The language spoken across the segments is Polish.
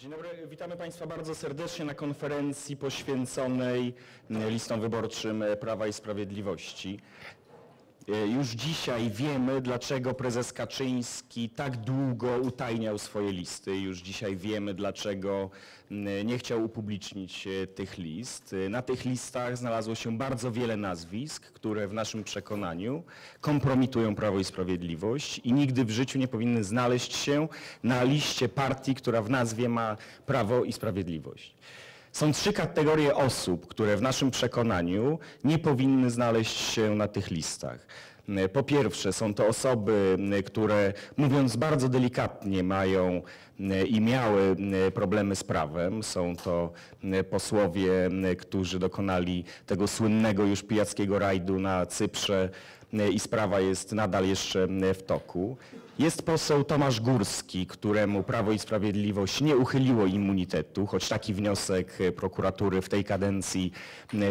Dzień dobry, witamy Państwa bardzo serdecznie na konferencji poświęconej listom wyborczym Prawa i Sprawiedliwości. E, Już dzisiaj wiemy, dlaczego prezes Kaczyński tak długo utajniał swoje listy. Już dzisiaj wiemy, dlaczego m, nie chciał upublicznić e, tych list. E, Na tych listach znalazło się bardzo wiele nazwisk, które w naszym przekonaniu kompromitują Prawo i Sprawiedliwość i nigdy w życiu nie powinny znaleźć się na liście partii, która w nazwie ma Prawo i Sprawiedliwość. Są trzy kategorie osób, które w naszym przekonaniu nie powinny znaleźć się na tych listach. Po pierwsze, są to osoby, które mówiąc bardzo delikatnie mają i miały problemy z prawem. Są to posłowie, którzy dokonali tego słynnego już pijackiego rajdu na Cyprze i sprawa jest nadal jeszcze w toku. Jest poseł Tomasz Górski, któremu Prawo i Sprawiedliwość nie uchyliło immunitetu, choć taki wniosek prokuratury w tej kadencji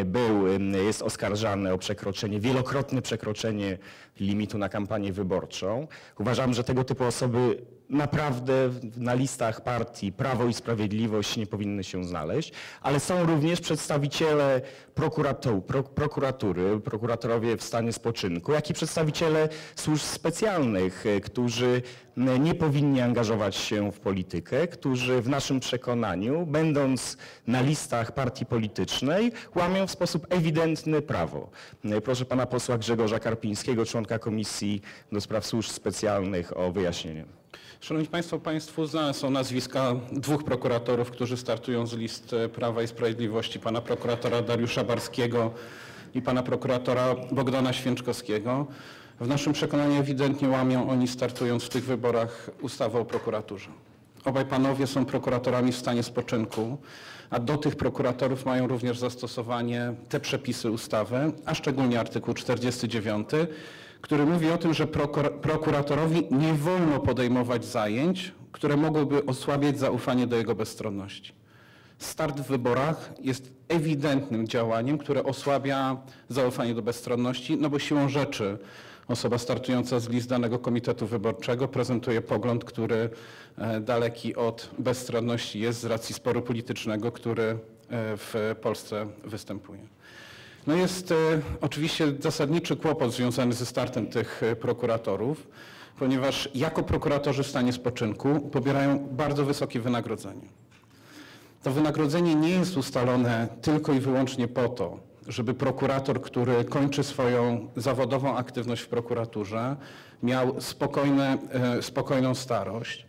był, jest oskarżany o przekroczenie, wielokrotne przekroczenie limitu na kampanię wyborczą. Uważam, że tego typu osoby naprawdę na listach partii Prawo i Sprawiedliwość nie powinny się znaleźć, ale są również przedstawiciele prokuratu- pro, prokuratury, prokuratorowie w stanie spoczynku, jak i przedstawiciele służb specjalnych, e, którzy nie powinni angażować się w politykę, którzy w naszym przekonaniu, będąc na listach partii politycznej, łamią w sposób ewidentny prawo. E, Proszę pana posła Grzegorza Karpińskiego, członka Komisji do Spraw Służb Specjalnych o wyjaśnienie. Szanowni Państwo, Państwu znane są nazwiska dwóch prokuratorów, którzy startują z list e, Prawa i Sprawiedliwości, pana prokuratora Dariusza Barskiego i pana prokuratora Bogdana Święczkowskiego. W naszym przekonaniu ewidentnie łamią oni startując w tych wyborach ustawę o prokuraturze. Obaj panowie są prokuratorami w stanie spoczynku, a do tych prokuratorów mają również zastosowanie te przepisy ustawy, a szczególnie artykuł 49, który mówi o tym, że prokur- prokuratorowi nie wolno podejmować zajęć, które mogłyby osłabiać zaufanie do jego bezstronności. Start w wyborach jest ewidentnym działaniem, które osłabia zaufanie do bezstronności, no bo siłą rzeczy osoba startująca z list danego komitetu wyborczego prezentuje pogląd, który e, daleki od bezstronności jest z racji sporu politycznego, który e, w Polsce występuje. No jest e, oczywiście zasadniczy kłopot związany ze startem tych e, prokuratorów, ponieważ jako prokuratorzy w stanie spoczynku pobierają bardzo wysokie wynagrodzenie. To wynagrodzenie nie jest ustalone tylko i wyłącznie po to, żeby prokurator, który kończy swoją zawodową aktywność w prokuraturze, miał spokojne, e, spokojną starość,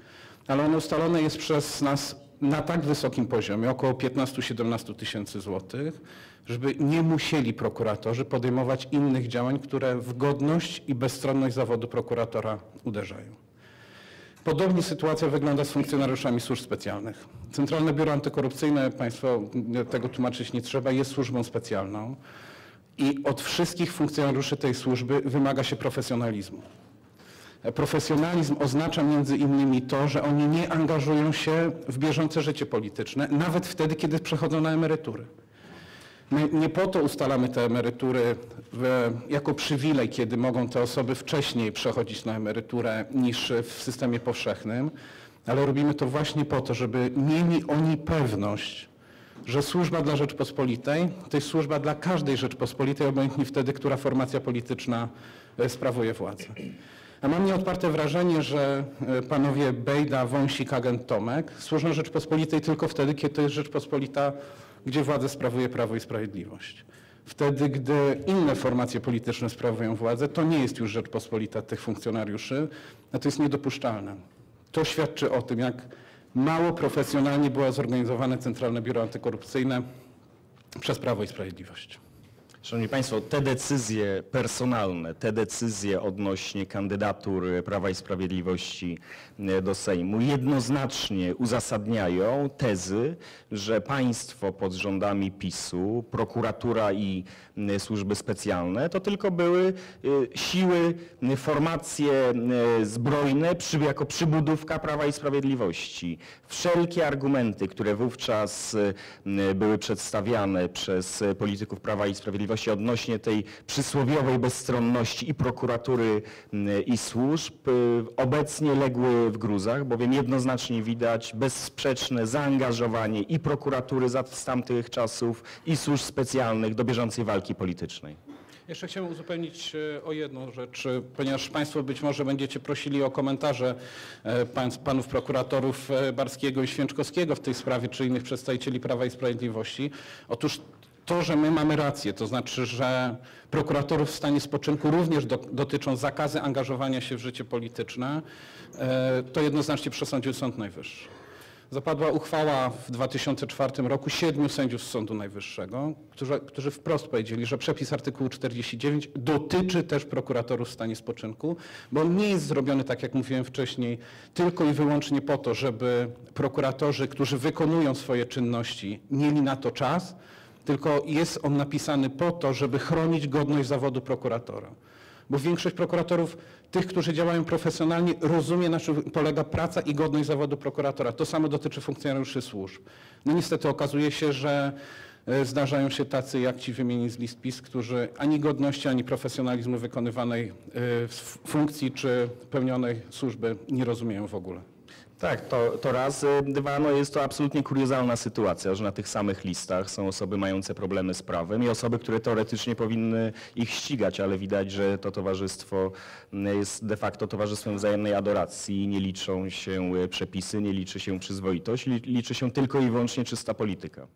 ale ono ustalone jest przez nas na tak wysokim poziomie, około 15-17 tysięcy złotych, żeby nie musieli prokuratorzy podejmować innych działań, które w godność i bezstronność zawodu prokuratora uderzają. Podobnie sytuacja wygląda z funkcjonariuszami służb specjalnych. Centralne Biuro Antykorupcyjne, Państwo tego tłumaczyć nie trzeba, jest służbą specjalną i od wszystkich funkcjonariuszy tej służby wymaga się profesjonalizmu. Profesjonalizm oznacza między innymi to, że oni nie angażują się w bieżące życie polityczne, nawet wtedy, kiedy przechodzą na emerytury. My nie po to ustalamy te emerytury w, jako przywilej, kiedy mogą te osoby wcześniej przechodzić na emeryturę niż w systemie powszechnym, ale robimy to właśnie po to, żeby mieli oni pewność, że służba dla Rzeczpospolitej to jest służba dla każdej Rzeczpospolitej, obojętnie wtedy, która formacja polityczna e, sprawuje władzę. A mam nieodparte wrażenie, że e, panowie Bejda, Wąsik, agent Tomek służą Rzeczpospolitej tylko wtedy, kiedy to jest Rzeczpospolita, gdzie władzę sprawuje Prawo i Sprawiedliwość. Wtedy, gdy inne formacje polityczne sprawują władzę, to nie jest już Rzeczpospolita tych funkcjonariuszy, a to jest niedopuszczalne. To świadczy o tym, jak mało profesjonalnie było zorganizowane Centralne Biuro Antykorupcyjne przez Prawo i Sprawiedliwość. Szanowni Państwo, te decyzje personalne, te decyzje odnośnie kandydatur Prawa i Sprawiedliwości e, do Sejmu jednoznacznie uzasadniają tezy, że państwo pod rządami PiSu, prokuratura i e, służby specjalne to tylko były e, siły, formacje zbrojne jako przybudówka Prawa i Sprawiedliwości. Wszelkie argumenty, które wówczas były przedstawiane przez polityków Prawa i Sprawiedliwości, Sprawiedliwości odnośnie tej przysłowiowej bezstronności i prokuratury i służb y, obecnie legły w gruzach, bowiem jednoznacznie widać bezsprzeczne zaangażowanie i prokuratury z tamtych czasów i służb specjalnych do bieżącej walki politycznej. Jeszcze chciałem uzupełnić e, o jedną rzecz, e, ponieważ Państwo być może będziecie prosili o komentarze panów prokuratorów Barskiego i Święczkowskiego w tej sprawie, czy innych przedstawicieli Prawa i Sprawiedliwości. Otóż to, że my mamy rację, to znaczy, że prokuratorów w stanie spoczynku również do, dotyczą zakazy angażowania się w życie polityczne, e, to jednoznacznie przesądził Sąd Najwyższy. Zapadła uchwała w 2004 roku siedmiu sędziów z Sądu Najwyższego, którzy, którzy wprost powiedzieli, że przepis artykułu 49 dotyczy też prokuratorów w stanie spoczynku, bo on nie jest zrobiony, tak jak mówiłem wcześniej, tylko i wyłącznie po to, żeby prokuratorzy, którzy wykonują swoje czynności, mieli na to czas, tylko jest on napisany po to, żeby chronić godność zawodu prokuratora. Bo większość prokuratorów, tych, którzy działają profesjonalnie, rozumie, na czym polega praca i godność zawodu prokuratora. To samo dotyczy funkcjonariuszy służb. No niestety okazuje się, że e, zdarzają się tacy, jak ci wymieni z list PiS, którzy ani godności, ani profesjonalizmu wykonywanej e, funkcji czy pełnionej służby nie rozumieją w ogóle. Tak, to, to raz. Y, Dwa, no jest to absolutnie kuriozalna sytuacja, że na tych samych listach są osoby mające problemy z prawem i osoby, które teoretycznie powinny ich ścigać, ale widać, że to towarzystwo mm, jest de facto towarzystwem wzajemnej adoracji. Nie liczą się y, przepisy, nie liczy się przyzwoitość, li- liczy się tylko i wyłącznie czysta polityka.